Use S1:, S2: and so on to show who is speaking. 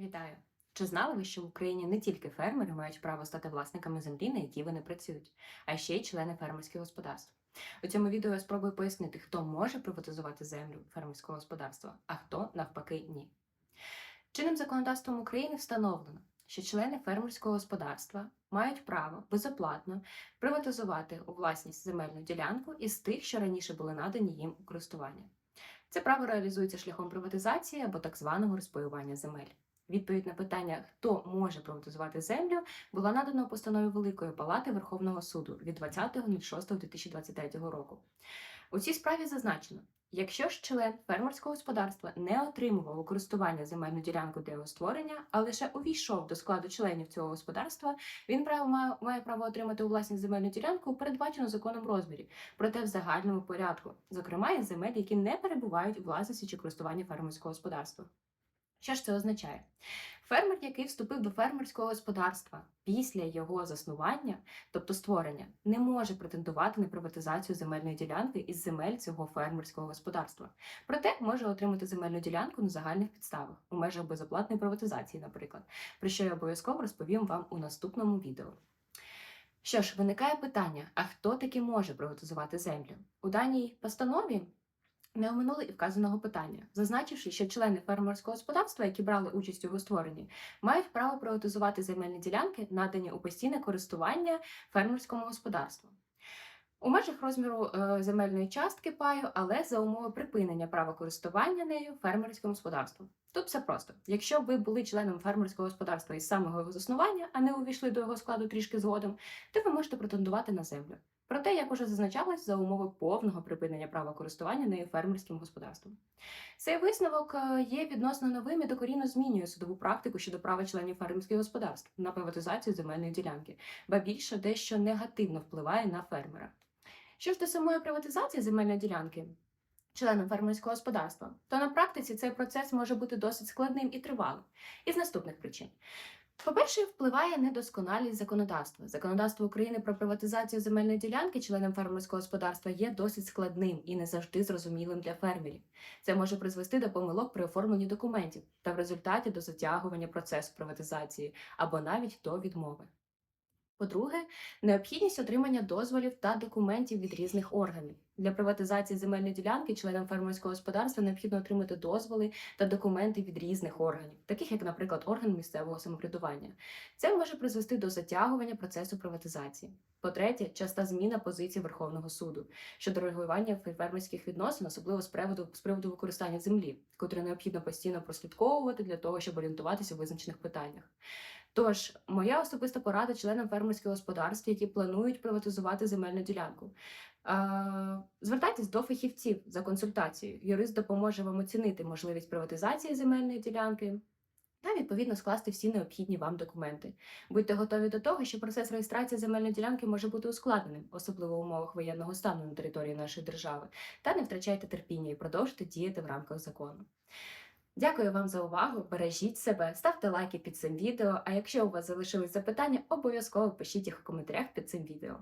S1: Вітаю! Чи знали ви, що в Україні не тільки фермери мають право стати власниками землі, на якій вони працюють, а ще й члени фермерських господарств? У цьому відео я спробую пояснити, хто може приватизувати землю фермерського господарства, а хто навпаки ні. Чинним законодавством України встановлено, що члени фермерського господарства мають право безоплатно приватизувати у власність земельну ділянку із тих, що раніше були надані їм у користування. Це право реалізується шляхом приватизації або так званого розпаювання земель. Відповідь на питання, хто може приватизувати землю, була надана у постанові Великої Палати Верховного суду від 20.06.2023 року. У цій справі зазначено, якщо ж член фермерського господарства не отримував у користування земельну ділянку для його створення, а лише увійшов до складу членів цього господарства, він право має, має право отримати у власність земельну ділянку передбачену законом розмірі, проте в загальному порядку, зокрема із земель, які не перебувають у власності чи користуванні фермерського господарства. Що ж це означає? Фермер, який вступив до фермерського господарства після його заснування, тобто створення, не може претендувати на приватизацію земельної ділянки із земель цього фермерського господарства. Проте може отримати земельну ділянку на загальних підставах у межах безоплатної приватизації, наприклад, про що я обов'язково розповім вам у наступному відео. Що ж, виникає питання: а хто таки може приватизувати землю? У даній постанові не оминули і вказаного питання, зазначивши, що члени фермерського господарства, які брали участь у його створенні, мають право приватизувати земельні ділянки, надані у постійне користування фермерському господарству. У межах розміру е, земельної частки паю, але за умови припинення права користування нею фермерським господарством. Тут все просто. Якщо ви були членом фермерського господарства із самого його заснування, а не увійшли до його складу трішки згодом, то ви можете претендувати на землю. Проте, як уже зазначалось, за умови повного припинення права користування нею фермерським господарством. Цей висновок е, є відносно новим і докорінно змінює судову практику щодо права членів фермерських господарств на приватизацію земельної ділянки, ба більше дещо негативно впливає на фермера. Що ж до самої приватизації земельної ділянки членом фермерського господарства, то на практиці цей процес може бути досить складним і тривалим із наступних причин. По-перше, впливає недосконалість законодавства. Законодавство України про приватизацію земельної ділянки членам фермерського господарства є досить складним і не завжди зрозумілим для фермерів. Це може призвести до помилок при оформленні документів та в результаті до затягування процесу приватизації або навіть до відмови. По-друге, необхідність отримання дозволів та документів від різних органів. Для приватизації земельної ділянки членам фермерського господарства необхідно отримати дозволи та документи від різних органів, таких як, наприклад, орган місцевого самоврядування. Це може призвести до затягування процесу приватизації. По-третє, часта зміна позиції Верховного суду щодо регулювання фермерських відносин, особливо з приводу з приводу використання землі, котрі необхідно постійно прослідковувати для того, щоб орієнтуватися у визначених питаннях. Тож, моя особиста порада членам фермерських господарств, які планують приватизувати земельну ділянку. Звертайтесь до фахівців за консультацією. Юрист допоможе вам оцінити можливість приватизації земельної ділянки та відповідно скласти всі необхідні вам документи. Будьте готові до того, що процес реєстрації земельної ділянки може бути ускладненим, особливо в умовах воєнного стану на території нашої держави, та не втрачайте терпіння і продовжуйте діяти в рамках закону. Дякую вам за увагу. Бережіть себе, ставте лайки під цим відео. А якщо у вас залишились запитання, обов'язково пишіть їх у коментарях під цим відео.